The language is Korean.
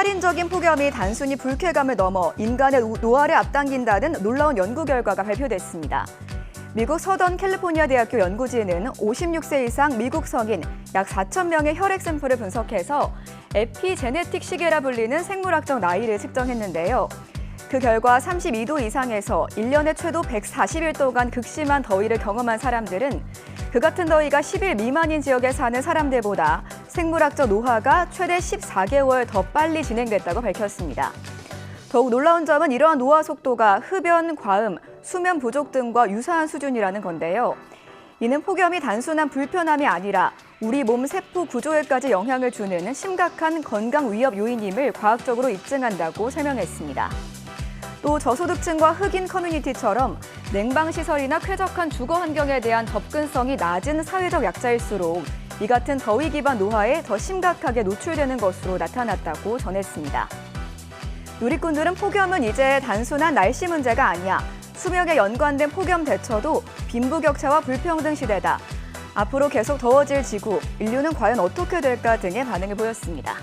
살인적인 폭염이 단순히 불쾌감을 넘어 인간의 우- 노화를 앞당긴다는 놀라운 연구 결과가 발표됐습니다. 미국 서던 캘리포니아 대학교 연구진은 56세 이상 미국 성인 약 4천 명의 혈액 샘플을 분석해서 에피제네틱 시계라 불리는 생물학적 나이를 측정했는데요. 그 결과 32도 이상에서 1년에 최도 140일 동안 극심한 더위를 경험한 사람들은 그 같은 더위가 10일 미만인 지역에 사는 사람들보다 생물학적 노화가 최대 14개월 더 빨리 진행됐다고 밝혔습니다. 더욱 놀라운 점은 이러한 노화 속도가 흡연, 과음, 수면 부족 등과 유사한 수준이라는 건데요. 이는 폭염이 단순한 불편함이 아니라 우리 몸 세포 구조에까지 영향을 주는 심각한 건강 위협 요인임을 과학적으로 입증한다고 설명했습니다. 또 저소득층과 흑인 커뮤니티처럼 냉방 시설이나 쾌적한 주거 환경에 대한 접근성이 낮은 사회적 약자일수록 이 같은 더위 기반 노화에 더 심각하게 노출되는 것으로 나타났다고 전했습니다. 누리꾼들은 폭염은 이제 단순한 날씨 문제가 아니야. 수명에 연관된 폭염 대처도 빈부격차와 불평등 시대다. 앞으로 계속 더워질 지구, 인류는 과연 어떻게 될까 등의 반응을 보였습니다.